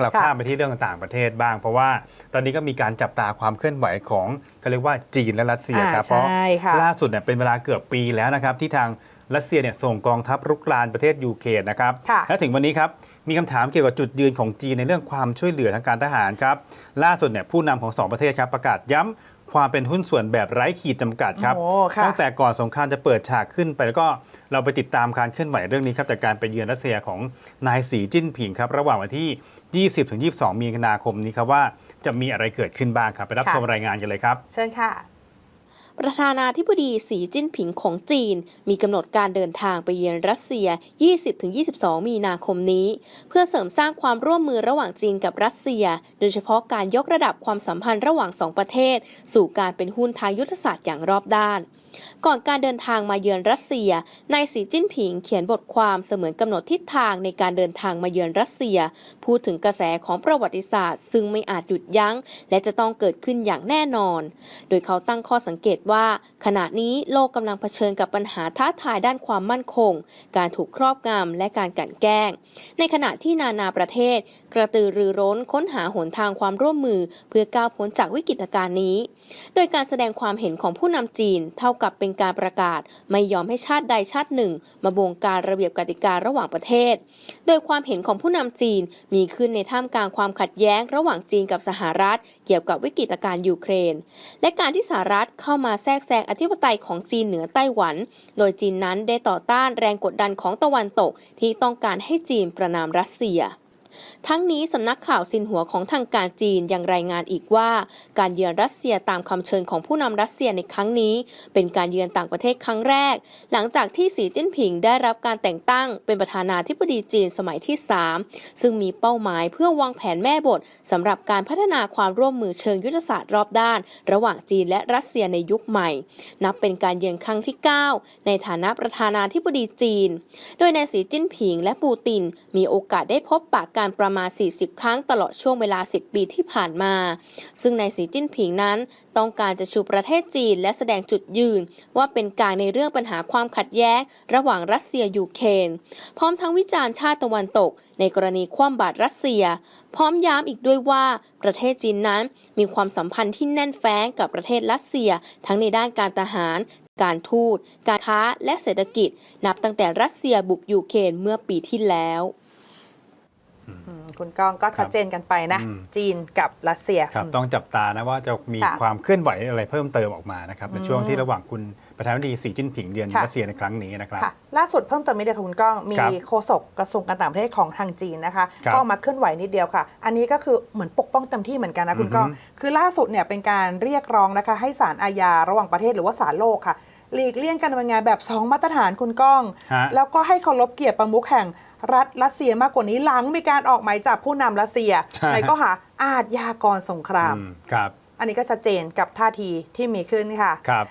เราค่ะข้ามไปที่เรื่องต่างประเทศบ้าง เพราะว่าตอนนี้ก็มีการจับตาความเคลื่อนไหวของเขาเรียกว่าจีนและรัสเซียอ่าครับเพราะใช่ค่ะล่าสุดเนี่ยเป็นเวลาเกือบปีแล้วนะครับที่ทางรัสเซียเนี่ยส่งกองทัพรุกรานประเทศยูเครนนะครับค่ะและถึงวันนี้ครับมีคำถามเกี่ยวกับจุดยืนของจีนในเรื่องความช่วยเหลือทางการทหารครับ ล่าสุดเนี่ยผู้นำของสองประเทศครับประกาศย้ำความเป็นหุ้นส่วนแบบไร้ขีดจำกัดครับโอ้ค่ะตั้งแต่ก่อนสงครามจะเปิดฉากขึ้นไปแล้วก็ เราไปติดตามการเคลื่อนไหวเรื่องนี้ครับจากการไปเยือนรัสเซียของนายสีจิ้นผิงครับระหว่างวันที่ 20-22 มีนาคมนี้ครับว่าจะมีอะไรเกิดขึ้นบ้างครับ ไปรับค่ะชมรายงานกันเลยครับ เชิญค่ะประธานาธิบดีสีจิ้นผิงของจีน มีกำหนดการเดินทางไปเยือนรัสเซีย 20-22 มีนาคมนี้ เพื่อเสริมสร้างความร่วมมือระหว่างจีนกับรัสเซีย โดยเฉพาะการยกระดับความสัมพันธ์ระหว่างสองประเทศ สู่การเป็นหุ้นทางยุทธศาสตร์อย่างรอบด้าน ก่อนการเดินทางมาเยือนรัสเซีย นายสีจิ้นผิงเขียนบทความเสมือนกำหนดทิศทางในการเดินทางมาเยือนรัสเซีย พูดถึงกระแสของประวัติศาสตร์ ซึ่งไม่อาจหยุดยัง้ง และจะต้องเกิดขึ้นอย่างแน่นอน โดยเขาตั้งข้อสังเกตว่า ขณะนี้โลกกำลังเผชิญกับปัญหาท้าทายด้านความมั่นคง การถูกครอบงำและการกันแกล้ง ในขณะที่นานาประเทศ กระตือรือร้นค้นหาหนทางความร่วมมือ เพื่อก้าวพ้นจากวิกฤตการณ์นี้ โดยการแสดงความเห็นของผู้นำจีนเท่ากับเป็นการประกาศ ไม่ยอมให้ชาติใดชาติหนึ่ง มาบงการระเบียบกติการระหว่างประเทศ โดยความเห็นของผู้นำจีนมีขึ้นในท่ามกลางความขัดแย้งระหว่างจีนกับสหรัฐ เกี่ยวกับวิกฤตการ์ยูเครน และการที่สหรัฐเข้ามาแทรกแซงอธิปไตยของจีนเหนือไต้หวัน โดยจีนนั้นได้ต่อต้านแรงกดดันของตะวันตกที่ต้องการให้จีนประนามรัสเซีย ทั้งนี้สำนักข่าวซินหัวของทางการจีนยังรายงานอีกว่า การเยือนรัสเซียตามคำเชิญของผู้นำรัสเซียในครั้งนี้ เป็นการเยือนต่างประเทศครั้งแรก หลังจากที่สีจิ้นผิงได้รับการแต่งตั้ง เป็นประธานาธิบดีจีนสมัยที่ 3 ซึ่งมีเป้าหมายเพื่อวางแผนแม่บทสำหรับการพัฒนาความร่วมมือเชิงยุทธศาสตร์รอบด้าน ระหว่างจีนและรัสเซียในยุคใหม่ นับเป็นการเยือนครั้งที่ 9 ในฐานะประธานาธิบดีจีน โดยนายสีจิ้นผิงและปูตินมีโอกาสได้พบปะการประมาณ 40 ครั้งตลอดช่วงเวลา 10 ปีที่ผ่านมา ซึ่งนายสีจิ้นผิงนั้นต้องการจะชูประเทศจีนและแสดงจุดยืน ว่าเป็นกลางในเรื่องปัญหาความขัดแย้ง ระหว่างรัสเซียยูเครนพร้อมทั้งวิจารณ์ชาติตะวันตก ในกรณีคว่ำบาตรรัสเซีย พร้อมย้ำอีกด้วยว่าประเทศจีนนั้นมีความสัมพันธ์ที่แน่นแฟ้งกับประเทศรัสเซีย ทั้งในด้านการทหารการทูต การค้า และเศรษฐกิจ นับตั้งแต่รัสเซียบุกยูเครนเมื่อปีที่แล้ว คุณก้องก็ชัดเจนกันไปนะอืมจีนกับรัสเซียครับต้องจับตานะว่าจะมีค่ะความเคลื่อนไหวอะไรเพิ่มเติมออกมานะครับในช่วงอืมที่ระหว่างคุณประธานาธิบดีสีจิ้นผิงเยือนค่ะรัสเซียในครั้งนี้นะครับค่ะล่าสุดเพิ่มเติมนิดเดียวค่ะคุณก้องมีครับโฆษกกระทรวงการต่างประเทศของทางจีนนะคะครับก็ออกมาเคลื่อนไหวนิดเดียวค่ะ อันนี้ก็คือเหมือนปกป้องเต็มที่เหมือนกันนะคุณก้องอือฮึคือล่าสุดเนี่ยเป็นการเรียกร้องนะคะ ให้ศาลอาญาระหว่างประเทศหรือว่าศาลโลกค่ะหลีกเลี่ยงการดำเนินงานแบบสองมาตรฐานคุณก้องฮะแล้วก็ให้เคารพเกียรติประมุขแห่ง รัฐรัสเซียมากกว่านี้หลังมีการออกหมายจับผู้นำรัสเซีย ในข้อหาอาทยากรสงครามอืมครับอันนี้ก็ชัดเจนกับท่าทีที่มีขึ้นค่ะครับ